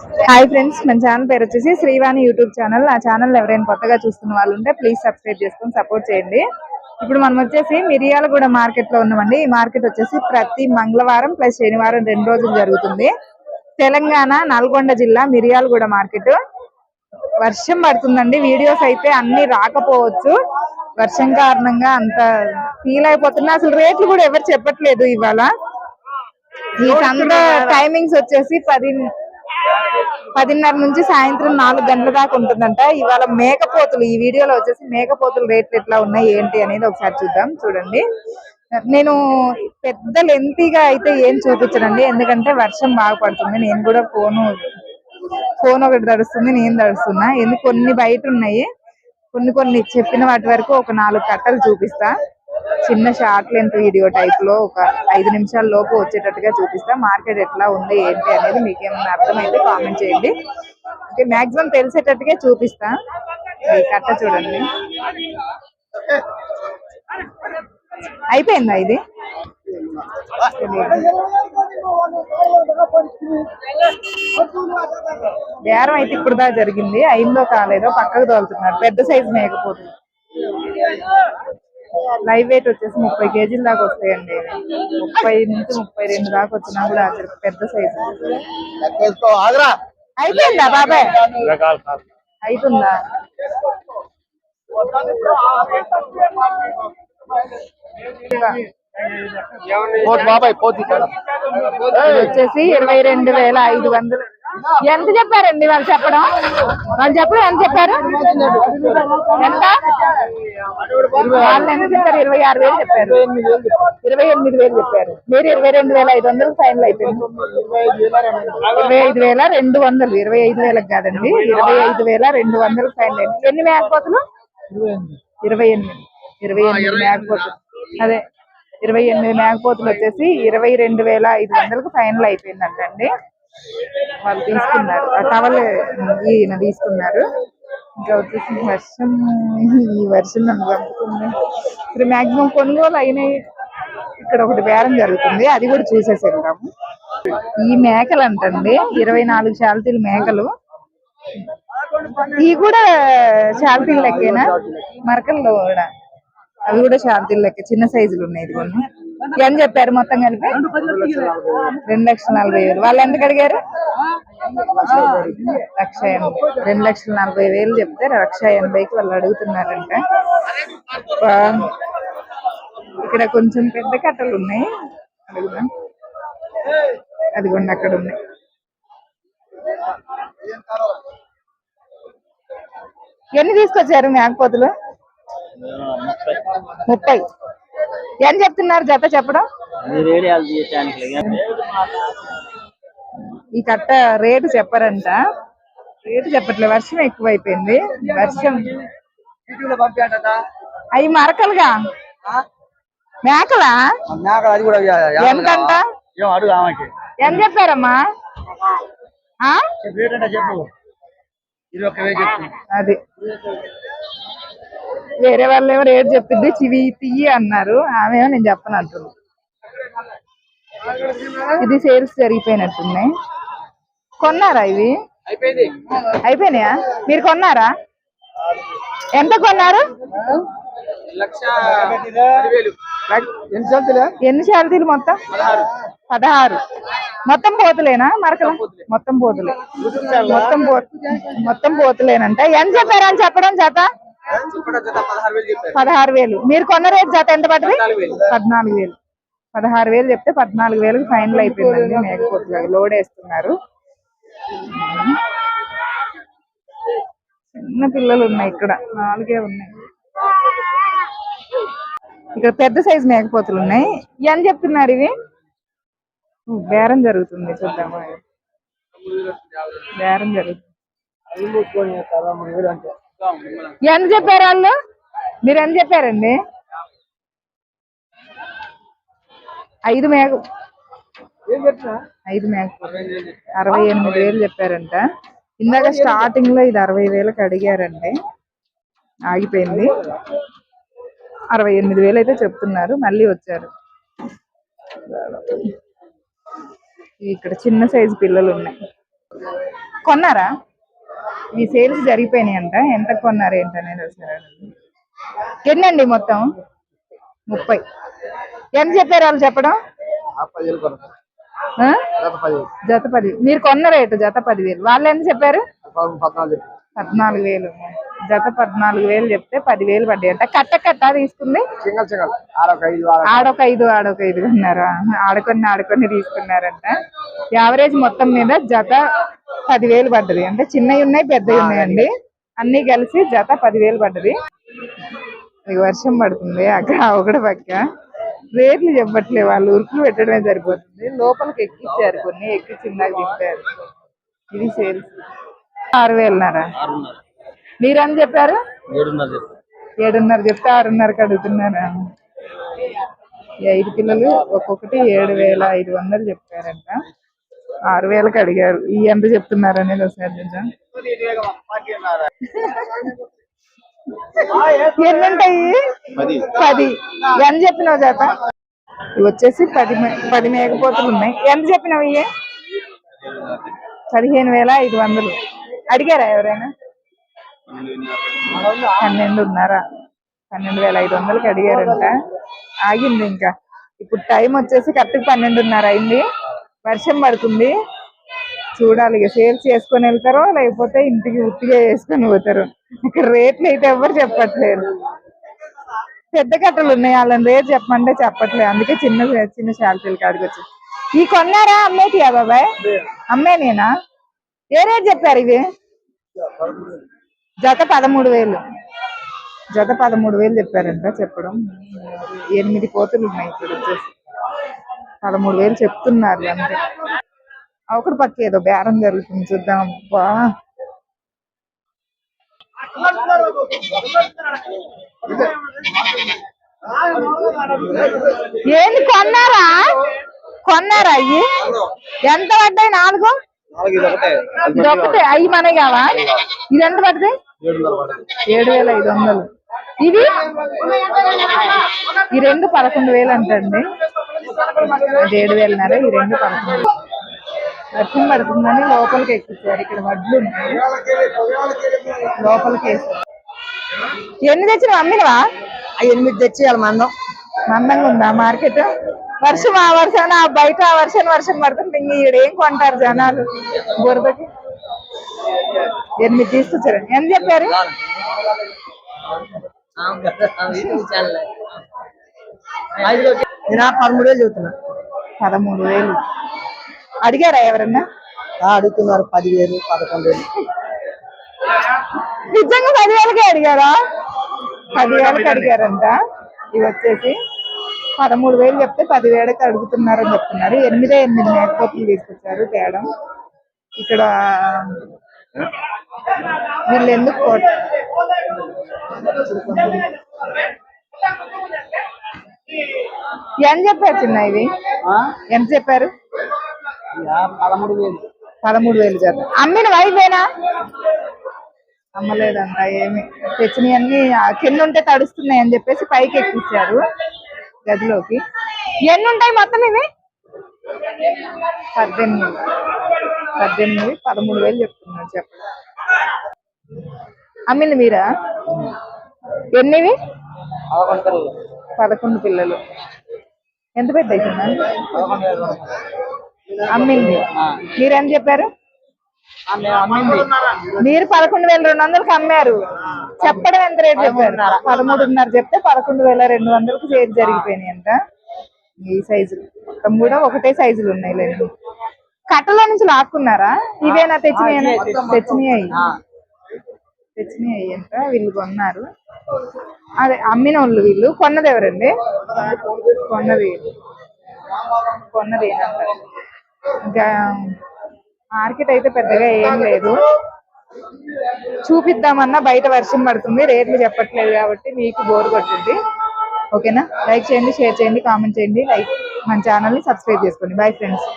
Hi friends మన channel పేరు వచ్చేసి శ్రీవాణి యూట్యూబ్ ఛానల్ ఆ ఛానల్ ఎవరైనా కొత్తగా చూస్తున్న వాళ్ళు ఉంటే ప్లీజ్ సబ్స్క్రైబ్ చేసుకొని సపోర్ట్ చేయండి. ఇప్పుడు మనం వచ్చేసి మిరియాలగూడ మార్కెట్లో ఉన్నామండి. ఈ మార్కెట్ వచ్చేసి ప్రతి మంగళవారం ప్లస్ శనివారం రెండు రోజులు జరుగుతుంది. తెలంగాణ నల్గొండ జిల్లా మిరియాలగూడ మార్కెట్ వర్షం పడుతుందండి. వీడియోస్ అయితే అన్ని రాకపోవచ్చు. వర్షం కారణంగా అంత ఫీల్ అయిపోతున్నా. అసలు రేట్లు కూడా ఎవరు చెప్పట్లేదు ఇవాళ. ఈ సంత టైమింగ్స్ వచ్చేసి పది పదిన్నర నుంచి సాయంత్రం నాలుగు గంటల దాకా ఉంటుందంట. ఇవాళ మేకపోతులు ఈ వీడియోలో వచ్చేసి మేకపోతులు రేట్లు ఎట్లా ఉన్నాయి ఏంటి అనేది ఒకసారి చూద్దాం చూడండి. నేను పెద్ద లెంతీగా అయితే ఏం చూపించనండి ఎందుకంటే వర్షం బాగా పడుతుంది. నేను కూడా ఫోను ఫోన్ ఒకటి తడుస్తుంది నేను తడుస్తున్నా. ఎందుకు కొన్ని బయట ఉన్నాయి కొన్ని కొన్ని చెప్పిన వాటి వరకు ఒక నాలుగు కట్టలు చూపిస్తా. చిన్న షార్ట్ లెంత్ వీడియో టైప్లో ఒక ఐదు నిమిషాల లోపు వచ్చేటట్టుగా చూపిస్తా. మార్కెట్ ఎట్లా ఉంది ఏంటి అనేది మీకు ఏమైనా అర్థమైతే కామెంట్ చేయండి. ఓకే మాక్సిమం తెలిసేటట్టుగా చూపిస్తా. ఈ కట్ట చూడండి. అయిపోయిందా ఇది? బేరం అయితే ఇప్పుడు దా జరిగింది. అయిందో కాలేదో పక్కకు తోలుతున్నారు. పెద్ద సైజు మేకపోతుంది లైవ్ వెయిట్ వచ్చేసి ముప్పై కేజీల దాకా వస్తాయండి. ముప్పై నుంచి ముప్పై రెండు దాకా వచ్చినా కూడా పెద్ద సైజు. అయిపోయిందా బాబాయ్. ఇది వచ్చేసి ఇరవై రెండు వేల ఐదు వందలు. ఎంత చెప్పారండి వాళ్ళు చెప్పడం? వాళ్ళు చెప్పడం ఎంత చెప్పారు? ఎంత? వాళ్ళు ఎంత చెప్పారు? ఇరవై ఆరు వేలు చెప్పారు. ఇరవై ఎనిమిది వేలు చెప్పారు. మీరు ఇరవై రెండు వేల ఐదు వందలు ఫైనల్ అయిపోయింది. ఇరవై ఐదు వేల రెండు వందలు. ఇరవై ఐదు వేలకు కాదండి. ఇరవై ఐదు వేల రెండు వందలు ఫైనల్ అయింది ఎన్ని మేకపోతులు ఇరవై ఎనిమిది. ఇరవై ఎనిమిది మేకపోతులు అదే. ఇరవై ఎనిమిది మేకపోతులు వచ్చేసి ఇరవై రెండు వేల ఐదు వందలకు ఫైనల్ అయిపోయిందంటండి. వాళ్ళు తీసుకున్నారు. ఆ టవల్ ఈయన తీసుకున్నారు. ఇంకా వచ్చేసి వర్షం ఈ వర్షం నన్ను పంపుతుంది. ఇప్పుడు మాక్సిమం కొనుగోలు అయినాయి. ఇక్కడ ఒకటి బేరం జరుగుతుంది. అది కూడా చూసేసి వెళ్తాము ఈ మేకలు అంటండి. ఇరవై నాలుగు శాలతీలు మేకలు. ఇవి కూడా శాలతీలు లెక్కేనా? మరకల్లో కూడా. అవి కూడా శాలతీలు లెక్క. చిన్న సైజులు ఉన్నాయి ఇది కొన్ని ఎంత చెప్పారు మొత్తం కలిపి? రెండు లక్షల నలభై వేలు. వాళ్ళు ఎంత అడిగారు? లక్ష ఎనభై. రెండు లక్షల నలభై వేలు చెప్తే లక్ష ఎనభైకి వాళ్ళు అడుగుతున్నారంట. ఇక్కడ కొంచెం పెద్ద కట్టలు ఉన్నాయి. అడుగుదాం. అదిగోండి అక్కడ ఉన్నాయి. ఎన్ని తీసుకొచ్చారు మేకపోతులు ముప్పై. ఎంత చెప్తున్నారు జత చెప్పడం? ఈ కట్ట రేటు చెప్పరంట. రేటు చెప్పట్లే వర్షం ఎక్కువైపోయింది. వర్షం. అవి మరకలుగా? మేకలా? ఎంతంట ఏం అడుగు ఆమెకి. ఎంత చెప్పారమ్మా? అది. వేరే వాళ్ళు ఏమో రేటు చెప్పింది? చివి తీయి అన్నారు. ఆమె ఏమో నేను చెప్పను అంటుంది ఇది సేల్స్ జరిగిపోయినట్టున్నాయి. కొన్నారా ఇవి? అయిపోయింది. అయిపోయినాయా? మీరు కొన్నారా? ఎంత కొన్నారు? ఎన్ని శాలతీలు మొత్తం? పదహారు. మొత్తం పోతులేనా మరకల? మొత్తం పోతులే. మొత్తం మొత్తం పోతులేనంట. ఎంత చెప్పారు అని చెప్పడం జత పదహారు వేలు వేలు. మీరు కొన్న రేట్ జత ఎంత పడ్డది? పద్నాలుగు వేలు. వేలు. పదహారు వేలు చెప్తే పద్నాలుగు వేలకు ఫైనల్ అయిపోయిందండి. మేకపోతులు లోడ్ వేస్తున్నారు. చిన్న పిల్లలు ఉన్నాయి ఇక్కడ. నాలుగే ఉన్నాయి. ఇక్కడ పెద్ద సైజు మేకపోతులు ఉన్నాయి. ఎంత చెప్తున్నారు ఇవి? బేరం జరుగుతుంది చూద్దామా బేరం జరుగుతుంది. వేలు ఎంత చెప్పారు వాళ్ళు? మీరు ఎంత చెప్పారండి? ఐదు మేక ఐదు మేక అరవై ఎనిమిది వేలు చెప్పారంట. ఇందాక స్టార్టింగ్లో ఇది అరవై వేలకు అడిగారండి. ఆగిపోయింది. అరవై ఎనిమిది వేలు అయితే చెప్తున్నారు. మళ్ళీ వచ్చారు. ఇక్కడ చిన్న సైజు పిల్లలు ఉన్నాయి. కొన్నారా? మీ సేల్స్ జరిగిపోయినాయి అంట ఎంత కొన్నారు ఏంటనేది ఒకసారి అడగండి. ఎన్నండి మొత్తం? ముప్పై. ఎంత చెప్పారు వాళ్ళు చెప్పడం? ఆ? జత పది మీరు కొన్న రేటు జత పదివేలు వాళ్ళు ఎంత చెప్పారు? పద్నాలుగు వేలు. జత పద్నాలుగు వేలు చెప్తే పదివేలు పడ్డాయి అంట. కట్ట కట్ట తీసుకుంది? సింగల్ సింగల్ ఆరొక ఐదు ఆడొక ఐదు ఆడొక ఐదు ఉన్నారా ఆడుకొని ఆడుకొని తీసుకున్నారంట. యావరేజ్ మొత్తం మీద జత పదివేలు పడ్డది. అంటే చిన్నవి ఉన్నాయి పెద్దవి ఉన్నాయండి. అన్ని కలిసి జత పదివేలు పడ్డది. వర్షం పడుతుంది అక్కడ ఒకటి పక్క. రేట్లు చెప్పట్లే వాళ్ళు ఉరుకులు పెట్టడమే సరిపోతుంది. లోపలికి ఎక్కిచ్చారు కొన్ని ఎక్కించి ఇందాక తిప్పారు ఇది సేల్స్. ఆరు వేలున్నారా ఆరున్నర. మీరేం చెప్పారు? ఏడున్నర చెప్తే ఆరున్నరకి అడుగుతున్నారా? ఐదు పిల్లలు ఒక్కొక్కటి ఏడు వేల ఐదు వందలు చెప్పారంట. ఆరు వేలకు అడిగారు. ఈ ఎంత చెప్తున్నారు అనేది ఒకసారి చూద్దాం. ఎన్ని ఉంటాయి పది. ఎంత చెప్పినావు చేత ఇవి వచ్చేసి పది పది మేకపోతులు ఉన్నాయి. ఎంత చెప్పినావు ఇవి పదిహేను వేల ఐదు వందలు. అడిగారా ఎవరైనా? పన్నెండున్నర. పన్నెండు వేల ఐదు వందలకి అడిగారంట. ఆగింది ఇంకా. ఇప్పుడు టైం వచ్చేసి కరెక్ట్ పన్నెండున్నర అయింది. వర్షం పడుతుంది. చూడాలి ఇక సేల్స్ చేసుకొని వెళ్తారో లేకపోతే ఇంటికి ఉత్తిగా వేసుకొని పోతారు. ఇక్కడ రేట్లు అయితే ఎవరు చెప్పట్లేదు. పెద్ద కట్టలు ఉన్నాయి వాళ్ళని రేట్ చెప్పమంటే చెప్పట్లేదు. అందుకే చిన్న చిన్న శాలరీలు కాడికి వచ్చి. ఈ కొన్నారా అమ్మేటియా బాబాయ్? అమ్మేనేనా? ఏ రేట్ చెప్పారు ఇవి? జత పదమూడు వేలు. జత పదమూడు వేలు చెప్పారంట చెప్పడం. ఎనిమిది కోతులు ఉన్నాయి ఇక్కడ వచ్చేసి. పదమూడు వేలు చెప్తున్నారు అంతే. ఒకటి పక్క ఏదో బేరం జరుగుతుంది చూద్దాం అబ్బా. ఏంది కొన్నారా? కొన్నారా అయ్యి? ఎంత పడ్డాయి నాలుగు? నాలుగు ఒకటే ఇది అయ్యి కావా? ఇది ఎంత పడతాయి ఏడు వేల ఐదు వందలు. ఇవి ఈ రెండు పదకొండు వేలు అంటండి. ఏడు వేలన్నర ఈ రెండు వేలు. వర్షం పడుతుందని లోపలికి ఎక్కించారు. ఇక్కడ వడ్లు ఉన్నాయి. లోపలికి వేసారు ఎన్ని తెచ్చిన అమ్మినవా? ఎనిమిది తెచ్చేయాలి మందం. మందంగా ఉందా మార్కెట్? వర్షం ఆ వర్షం ఆ బయట ఆ వర్షం వర్షం పడుతుంటే ఇంక ఈడ ఏం కొంటారు జనాలు? బురదకి? ఎనిమిది తీసుకొచ్చారు. ఎంత చెప్పారు? నేను పదమూడు వేలు చెబుతున్నా పదమూడు వేలు. అడిగారా ఎవరన్నా? అడుగుతున్నారు పదివేలు పదకొండు వేలు. నిజంగా పదివేలకే అడిగారా? పదివేలకి అడిగారంట. ఇవి వచ్చేసి పదమూడు వేలు చెప్తే పదివేలకి అడుగుతున్నారని చెప్తున్నారు. ఎనిమిదే ఎనిమిది మేకపోతులు తీసుకొచ్చారు తేడం. ఇక్కడ వీళ్ళు ఎందుకు కోట ఎంత చెప్పారు చిన్న ఇవి ఎంత చెప్పారు? పదమూడు వేలు. పదమూడు వేలు జత అమ్మిన వైవేనా అమ్మలేదంట ఏమి? తెచ్చినవన్నీ కింద ఉంటే తడుస్తున్నాయి అని చెప్పేసి పైకి ఎక్కించారు గదిలోకి. ఎన్ని ఉంటాయి మొత్తం ఇవి? పద్దెనిమిది. పద్దెనిమిది పదమూడు వేలు చెప్తున్నారు చెప్పండి. అమ్మింది మీరా? ఎన్నివి? పదకొండు పిల్లలు. ఎంత పెద్ద అమ్మింది. మీరేం చెప్పారు? మీరు పదకొండు వేల రెండు వందలకి అమ్మారు. చెప్పడం ఎంత రేట్ చెప్పారు? పదమూడున్నర. చెప్తే పదకొండు వేల రెండు వందలకి సేల్ జరిగిపోయినాయి అంట. ఈ సైజులు మొత్తం కూడా ఒకటే సైజులు ఉన్నాయి లేండి. కట్టలో నుంచి లాక్కున్నారా? ఇవేనా తెచ్చినాయి? తెచ్చినాయి తెచ్చినాయి అంట వీళ్ళు కొన్నారు. అదే అమ్మిన వాళ్ళు. వీళ్ళు కొన్నది ఎవరండి? కొన్నది. కొన్నది ఏనంట ఇంకా మార్కెట్ అయితే పెద్దగా ఏం లేదు. చూపిద్దామన్నా బయట వర్షం పడుతుంది. రేట్లు చెప్పట్లేదు కాబట్టి మీకు బోర్ కొట్టింది. ఓకేనా? లైక్ చేయండి షేర్ చేయండి కామెంట్ చేయండి. లైక్ మన ఛానల్ని సబ్స్క్రైబ్ చేసుకోండి. Bye friends.